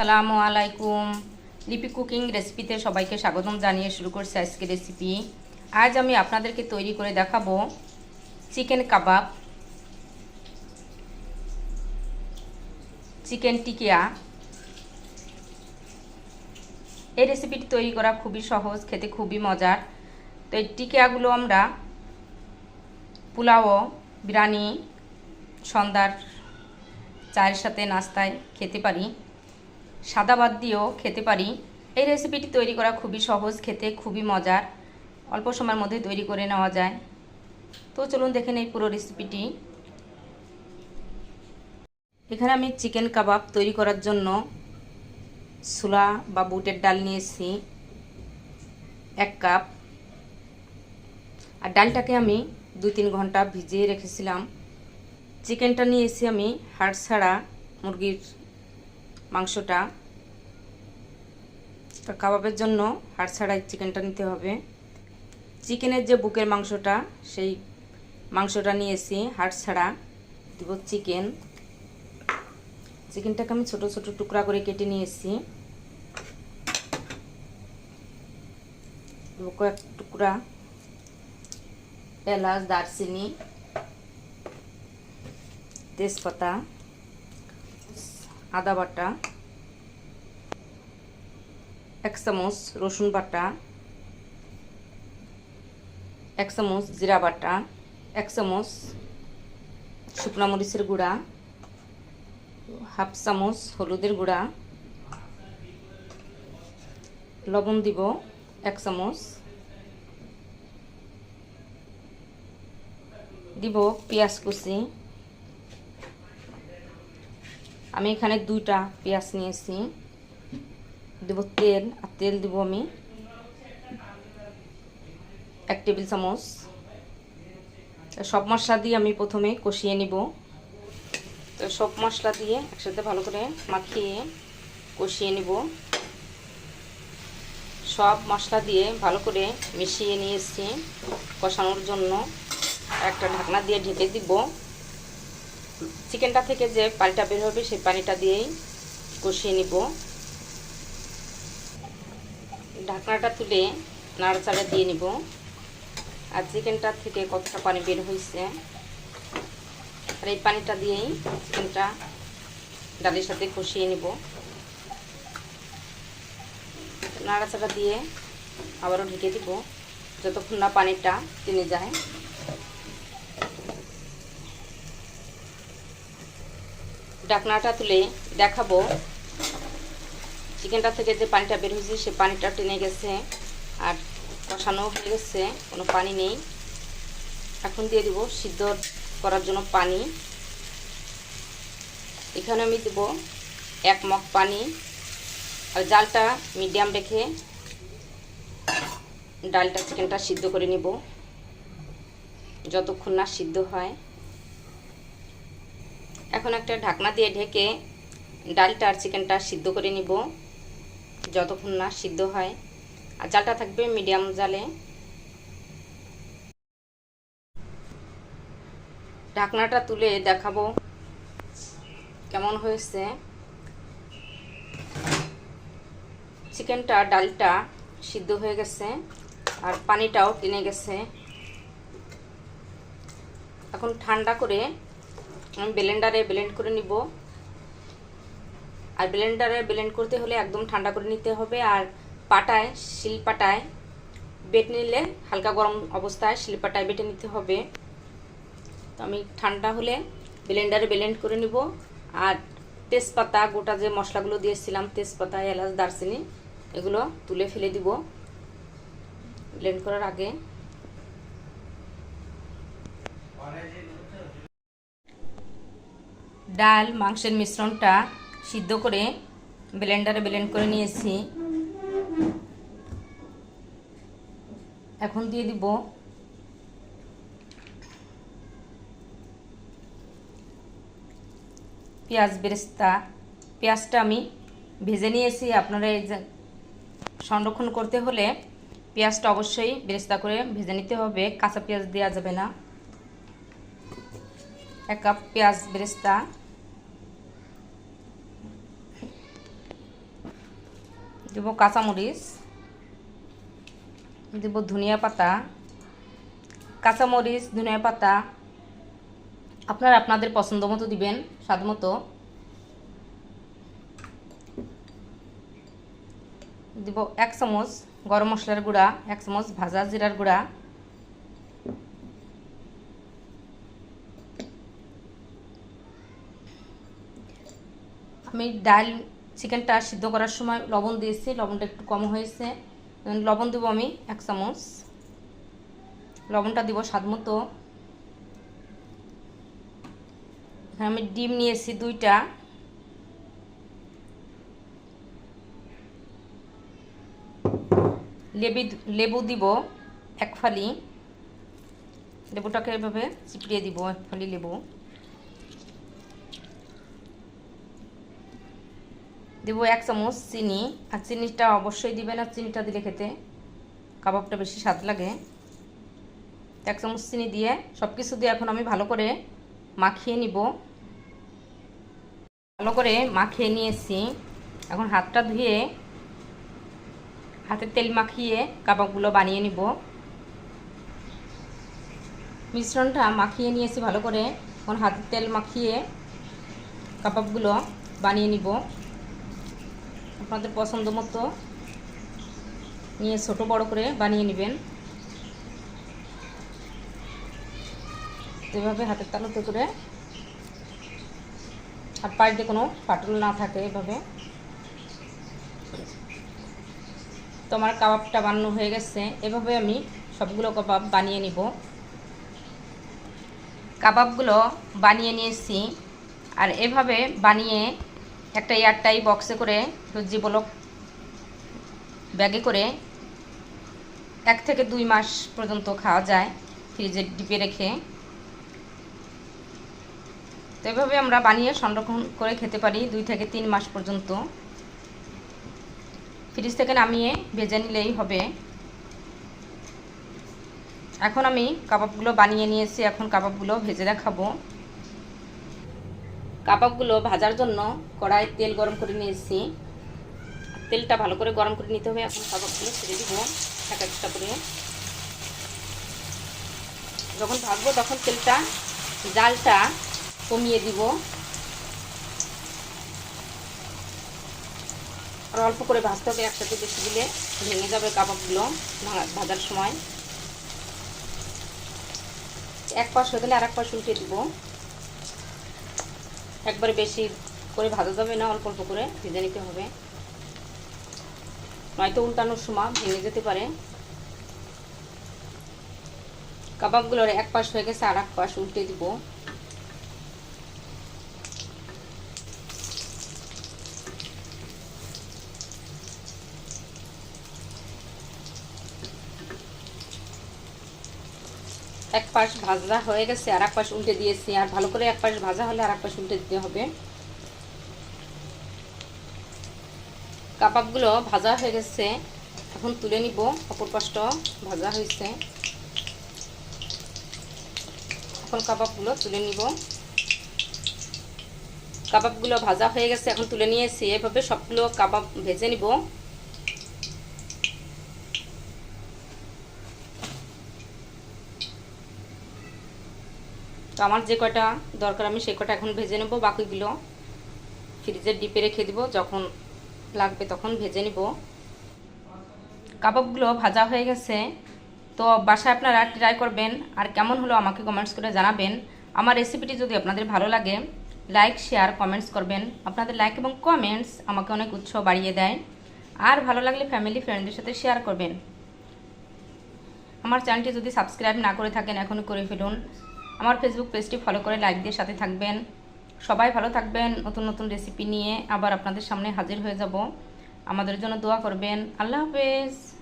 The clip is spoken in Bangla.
সালামু আলাইকুম। লিপি কুকিং রেসিপিতে সবাইকে স্বাগতম জানিয়ে শুরু করছি আজকে রেসিপি। আজ আমি আপনাদেরকে তৈরি করে দেখাবো চিকেন কাবাব, চিকেন টিকিয়া। এই রেসিপিটি তৈরি করা খুবই সহজ, খেতে খুবই মজার। তো এই টিকিয়াগুলো আমরা পোলাও, বিরিয়ানি, সন্ধ্যার চায়ের সাথে নাস্তায় খেতে পারি। সাদা ভাত দিয়েও খেতে পারি। এই রেসিপিটি তৈরি করা খুবই সহজ, খেতে খুবই মজার। অল্প সময়ের মধ্যে তৈরি করে নেওয়া যায়। তো চলুন দেখে নেই পুরো রেসিপিটি এখানে আমি চিকেন কাবাব তৈরি করার জন্য ছোলা বা বুটের ডাল নিয়েছি। এক কাপ। আর ডালটাকে আমি দু তিন ঘণ্টা ভিজিয়ে রেখেছিলাম। চিকেনটা নিয়েছি আমি হাড় ছাড়া মুরগির মাংসটা। তো কাবাবের জন্য হাড় ছাড়াই চিকেনটা নিতে হবে। চিকেনের যে বুকের মাংসটা, সেই মাংসটা নিয়েছি হাড় ছাড়া। দিব চিকেন। চিকেনটাকে আমি ছোট ছোট টুকরা করে কেটে নিয়েছি। কয়েক টুকরা এলাচ, দারচিনি, তেজপাতা। আদা বাটা, এক চামচ রসুন বাটা, এক চামচ জিরা বাটা, এক চামচ শুকনা মরিচের গুঁড়া, হাফ চামচ হলুদের গুঁড়া, লবণ দিব এক চামচ, দিব পেঁয়াজ কুচি আমি এখানে দুইটা পেঁয়াজ নিয়েছি। দেবো তেল, আর তেল দেবো আমি এক টেবিল চামচ। সব মশলা দিয়ে আমি প্রথমে কষিয়ে নিব। তো সব মশলা দিয়ে একসাথে ভালো করে মাখিয়ে কষিয়ে নিব। সব মশলা দিয়ে ভালো করে মিশিয়ে নিয়েছি কষানোর জন্য। একটা ঢাকনা দিয়ে ঢেকে দিব। চিকেনটা থেকে যে পানিটা বের হবে, সেই পানিটা দিয়েই কষিয়ে নিব। ঢাকনাটা তুলে নাড়াচাড়া দিয়ে নিব। আর চিকেনটা থেকে কতটা পানি বের হয়েছে, আর এই পানিটা দিয়েই চিকেনটা ডালের সাথে কষিয়ে নিব। নাড়াচাড়া দিয়ে আবারও ঢেকে দিব, যতক্ষণ না পানিটা টেনে যায়। ডাকনাটা তুলে দেখাবো। চিকেনটা থেকে যে পানিটা বের হয়েছে, সে পানিটা টেনে গেছে আর কষানো হয়ে গেছে, কোনো পানি নেই। এখন দিয়ে দিব সিদ্ধ করার জন্য পানি। এখানে আমি দেব এক মগ পানি আর জালটা মিডিয়াম রেখে ডালটা, চিকেনটা সিদ্ধ করে নিব। যতক্ষণ না সিদ্ধ হয়। এখন একটা ঢাকনা দিয়ে ঢেকে ডালটা আর চিকেনটা সিদ্ধ করে নিব। যতক্ষণ না সিদ্ধ হয়। আর জালটা থাকবে মিডিয়াম জালে। ঢাকনাটা তুলে দেখাবো কেমন হয়েছে। চিকেনটা, ডালটা সিদ্ধ হয়ে গেছে আর পানিটাও টেনে গেছে। এখন ঠান্ডা করে আমি ব্লেন্ডারে ব্লেন্ড করে নিব। আর ব্লেন্ডারে ব্লেন্ড করতে হলে একদম ঠান্ডা করে নিতে হবে। আর পাটায়, শিল পাটায় বেটে নিলে হালকা গরম অবস্থায় শিল পাটায় বেটে নিতে হবে। তো আমি ঠান্ডা হলে ব্লেন্ডারে ব্লেন্ড করে নিব। আর তেজপাতা, গোটা যে মশলাগুলো দিয়েছিলাম, তেজপাতা, এলাচ, দারচিনি, এগুলো তুলে ফেলে দিব। ব্লেন্ড করার আগে। ডাল, মাংসের মিশ্রণটা সিদ্ধ করে ব্লেন্ডারে ব্লেন্ড করে নিয়েছি। এখন দিয়ে দিব পেঁয়াজ বেরেস্তা। পেঁয়াজটা আমি ভেজে নিয়েছি। আপনারা এই সংরক্ষণ করতে হলে পেঁয়াজটা অবশ্যই বেরেস্তা করে ভেজে নিতে হবে। কাঁচা পেঁয়াজ দেওয়া যাবে না। এক কাপ পেঁয়াজ বেরেস্তা। দেব কাঁচামরিচ, দেব ধনিয়া পাতা, কাঁচামরিচ, ধনিয়া পাতা, আপনারা আপনাদের পছন্দ মতো দিবেন, স্বাদ মতো। দিব এক চামচ গরম মশলার গুঁড়া, এক চামচ ভাজা জিরার গুঁড়া। আমি ডাল চিকেনটা সিদ্ধ করার সময় লবণ দিয়েছি, লবণটা একটু কম হয়েছে। লবণ দেবো আমি এক চামচ। লবণটা দিব স্বাদ মতো। এখানে আমি ডিম নিয়েছি দুইটা। লেবি লেবু দিব এক ফালি। লেবুটাকে এভাবে চিপড়িয়ে দিব, এক ফালি লেবু। দেবো এক চামচ চিনি, আর চিনিটা অবশ্যই দিবেন, আর চিনিটা দিলে খেতে কাবাবটা বেশি স্বাদ লাগে। এক চামচ চিনি দিয়ে সব কিছু দিয়ে এখন আমি ভালো করে মাখিয়ে নিব। ভালো করে মাখিয়ে নিয়েছি। এখন হাতটা ধুয়ে হাতে তেল মাখিয়ে কাবাবগুলো বানিয়ে নিব। মিশ্রণটা মাখিয়ে নিয়েছি ভালো করে। এখন হাতে তেল মাখিয়ে কাবাবগুলো বানিয়ে নিব। আপনাদের পছন্দ মতো নিয়ে ছোট বড় করে বানিয়ে নেবেন। এভাবে হাতের তালুতে করে আর পাইতে কোনো ফাটল না থাকে এভাবে। তো আমার কাবাবটা বানানো হয়ে গেছে, এভাবে আমি সবগুলো কাবাব বানিয়ে নিব। কাবাবগুলো বানিয়ে নিয়েছি আর এভাবে বানিয়ে একটা এয়ারটাই বক্সে করে জিবলক ব্যাগে করে এক থেকে দুই মাস পর্যন্ত খাওয়া যায় ফ্রিজে ডিপে রেখে। তো এভাবে আমরা বানিয়ে সংরক্ষণ করে খেতে পারি দুই থেকে তিন মাস পর্যন্ত। ফ্রিজ থেকে নামিয়ে ভেজে নিলেই হবে। এখন আমি কাবাবগুলো বানিয়ে নিয়েছি, এখন কাবাবগুলো ভেজে দেখাবো। কাবাবগুলো ভাজার জন্য কড়াই তেল গরম করে নিয়েছি। তেলটা ভালো করে গরম করে নিতে হবে। এখন কাবাবগুলো ছেড়ে দিব এক একটা করে। যখন ভাজবো তখন তেলটা, জালটা কমিয়ে দিব। আর অল্প করে ভাজতে হবে একসাথে বেশি দিলে ভেঙে যাবে কাবাবগুলো ভাজার সময়। এক পাশ হয়ে গেলে আর এক পাশ উল্টে দিব। একবারে বেশি করে ভাজা যাবে না, অল্প অল্প করে ভেজে নিতে হবে। নয়তো উল্টানোর সময় ভেঙে যেতে পারে। কাবাবগুলোর এক পাশ হয়ে গেছে আর এক পাশ উল্টে দিব। পাশ ভাজা হয়ে গেছে আর এক পাশ উল্টে দিয়েছি। আর ভালো করে এক পাশ ভাজা হলে আর এক পাশ উল্টে দিতে হবে। কাবাবগুলো ভাজা হয়ে গেছে। এখন তুলে নিব। অপর পাশটা ভাজা হয়েছে। এখন কাবাবগুলো তুলে নিব। কাবাবগুলো ভাজা হয়ে গেছে, এখন তুলে নিয়েছি। এভাবে সবগুলো কাবাব ভেজে নিব। তো আমার যে কয়টা দরকার, আমি সেই কটা এখন ভেজে নেব, বাকিগুলো ফ্রিজের ডিপে রেখে দিব, যখন লাগবে তখন ভেজে নিব। কাবাবগুলো ভাজা হয়ে গেছে। তো বাসায় আপনারা ট্রাই করবেন, আর কেমন হলো আমাকে কমেন্টস করে জানাবেন। আমার রেসিপিটি যদি আপনাদের ভালো লাগে লাইক শেয়ার কমেন্টস করবেন। আপনাদের লাইক এবং কমেন্টস আমাকে অনেক উৎসাহ বাড়িয়ে দেয়। আর ভালো লাগলে ফ্যামিলি ফ্রেন্ডদের সাথে শেয়ার করবেন। আমার চ্যানেলটি যদি সাবস্ক্রাইব না করে থাকেন, এখনই করে ফেলুন। আমার ফেসবুক পেজটি ফলো করে লাইক দিয়ে সাথে থাকবেন। সবাই ভালো থাকবেন। নতুন নতুন রেসিপি নিয়ে আবার আপনাদের সামনে হাজির হয়ে যাব। আমাদের জন্য দোয়া করবেন। আল্লাহ হাফেজ।